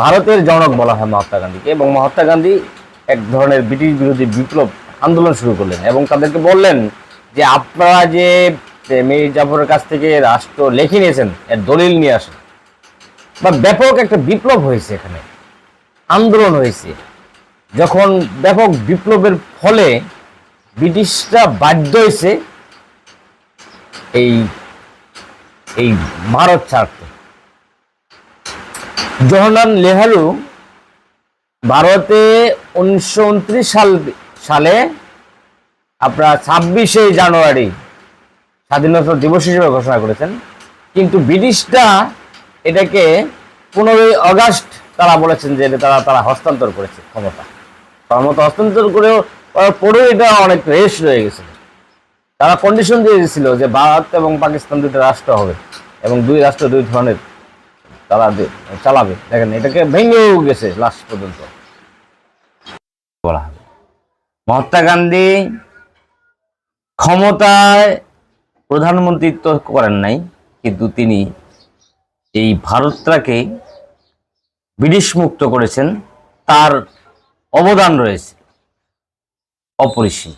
ভারতের জনক বলা হয় মহাত্মা গান্ধীকে এবং মহাত্মা গান্ধী এক ধরনের ব্রিটিশ বিরোধী বিপ্লব আন্দোলন শুরু করলেন এবং তাদেরকে বললেন যে, আপনারা যে মীর জাফরের কাছ থেকে রাষ্ট্র লেখে নিয়েছেন, এর দলিল নিয়ে আসেন। বা ব্যাপক একটা বিপ্লব হয়েছে এখানে, আন্দোলন হয়েছে। যখন ব্যাপক বিপ্লবের ফলে ব্রিটিশরা বাধ্য হয়েছে এই এই ভারত ছাড়তে। জওহরলাল নেহেরু ভারতে উনিশশো উনত্রিশ সাল সালে আপনার ছাব্বিশে জানুয়ারি স্বাধীনতা দিবস হিসেবে ঘোষণা করেছেন। কিন্তু ব্রিটিশরা এটাকে পনেরোই অগাস্ট তারা বলেছেন যে তারা তারা হস্তান্তর করেছে ক্ষমতা। ক্ষমতা হস্তান্তর করেও পরেও এটা অনেক রেস রয়ে গেছিল। তারা কন্ডিশন দিয়ে দিয়েছিল যে ভারত এবং পাকিস্তান দুটো রাষ্ট্র হবে এবং দুই রাষ্ট্র, দুই ধরনের দে- চালাবে। দেখেন, এটাকে ভেঙেও গেছে লাস্ট পর্যন্ত। বলা মহাত্মা গান্ধী ক্ষমতায় প্রধানমন্ত্রিত্ব করেন নাই, কিন্তু তিনি এই ভারতটাকে ব্রিটিশ মুক্ত করেছেন। তার অবদান রয়েছে। অপরিসীম।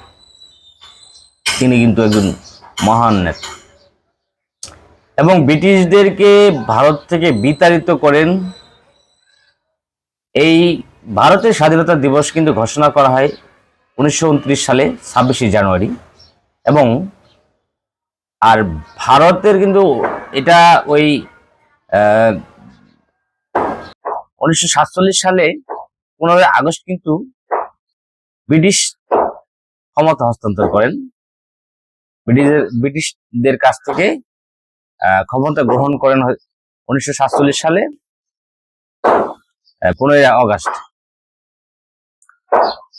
তিনি কিন্তু একজন মহান নেতা। এবং ব্রিটিশদেরকে ভারত থেকে বিতাড়িত করেন। এই ভারতের স্বাধীনতা দিবস কিন্তু ঘোষণা করা হয় উনিশশো উনত্রিশ সালে, ছাব্বিশে জানুয়ারি। এবং আর ভারতের কিন্তু এটা ওই উনিশশো সাতচল্লিশ সালে পনেরোই আগস্ট কিন্তু ব্রিটিশ ক্ষমতা হস্তান্তর করেন। ব্রিটিশদের ব্রিটিশদের কাছ থেকে ক্ষমতা গ্রহণ করেন উনিশশো সাতচল্লিশ সালে পনেরোই আগস্ট।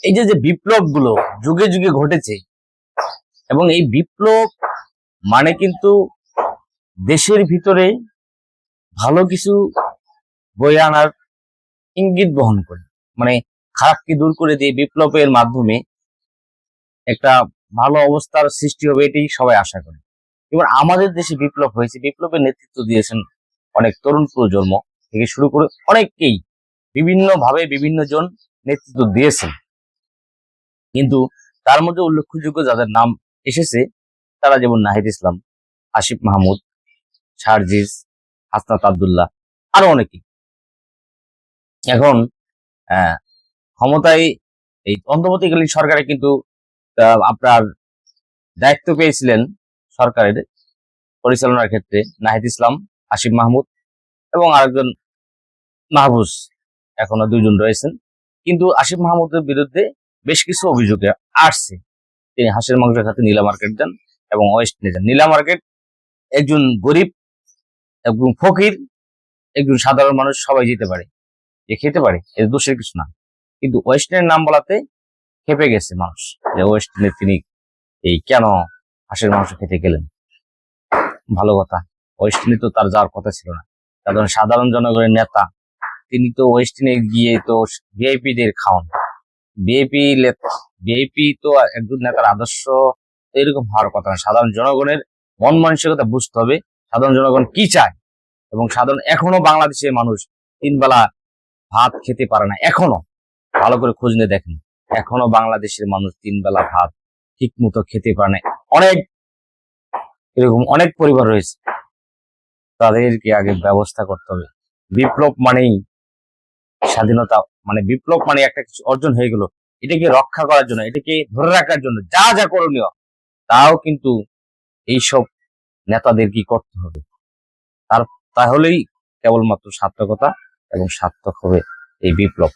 এই যে যে বিপ্লবগুলো যুগে যুগে ঘটেছে, এবং এই বিপ্লব মানে কিন্তু দেশের ভিতরে ভালো কিছু বয়ে আনার ইঙ্গিত বহন করে। মানে খারাপকে দূর করে দিয়ে বিপ্লবের মাধ্যমে একটা ভালো অবস্থার সৃষ্টি হবে, এটাই সবাই আশা করে। এবার আমাদের দেশে বিপ্লব হয়েছে, বিপ্লবের নেতৃত্ব দিয়েছেন অনেক তরুণ প্রজন্ম থেকে শুরু করে অনেককেই বিভিন্ন ভাবে বিভিন্ন জন নেতৃত্ব দিয়েছেন। কিন্তু তার মধ্যে উল্লেখযোগ্য যাদের নাম এসেছে, তারা যেমন নাহিদ ইসলাম, আসিফ মাহমুদ, শারজিস, হাসনাত আবদুল্লাহ, আরও অনেকেই। এখন ক্ষমতায় এই অন্তর্বর্তীকালীন সরকারে কিন্তু আপনার দায়িত্ব পেয়েছিলেন সরকারের পরিচালনার ক্ষেত্রে নাহিদ ইসলাম আসিফ মাহমুদ এবং আরেকজন মাহবুজ এখনও দুইজন রয়েছেন। কিন্তু আসিফ মাহমুদের বিরুদ্ধে বেশ কিছু অভিযোগে আসছে। তিনি হাঁসের মাংসের খাতে নীলা মার্কেট যান এবং ওয়েস্ট নিয়ে যান। নীলা মার্কেট একজন গরিব একজন ফকির, একজন সাধারণ মানুষ, সবাই যেতে পারে। যে খেতে পারে এর দোষের কিছু না। কিন্তু ওয়েস্টার্নের নাম বলাতে খেপে গেছে মানুষ যে ওয়েস্টার্নের তিনি এই কেন হাঁসের মাংস খেতে গেলেন। ভালো কথা ওয়েস্টার্নে তো তার যাওয়ার কথা ছিল না। কারণ সাধারণ জনগণের নেতা, তিনি তো ওয়েস্টার্নে গিয়ে তো ভিআইপি দের খাওয়ান। ভিআইপি ভিআইপি তো একজন নেতার আদর্শ এরকম হওয়ার কথা না। সাধারণ জনগণের মন মানসিকতা বুঝতে হবে, সাধারণ জনগণ কি চায়? এবং সাধারণ এখনও বাংলাদেশের মানুষ তিন বেলা ভাত খেতে পারে না, এখনও। ভালো করে খোঁজ নিয়ে দেখেন। এখনও বাংলাদেশের মানুষ তিন বেলা ভাত ঠিক মতো খেতে পারে না। অনেক এরকম অনেক পরিবার রয়েছে। তাদেরকে আগে ব্যবস্থা করতে হবে। বিপ্লব মানেই স্বাধীনতা মানে বিপ্লব মানে একটা কিছু অর্জন হয়ে গেল। এটাকে রক্ষা করার জন্য, এটাকে ধরে রাখার জন্য যা যা করণীয়, তাও কিন্তু এইসব নেতাদের কি করতে হবে? তার, তাহলেই কেবলমাত্র সার্থকতা এবং সার্থক হবে এই বিপ্লব।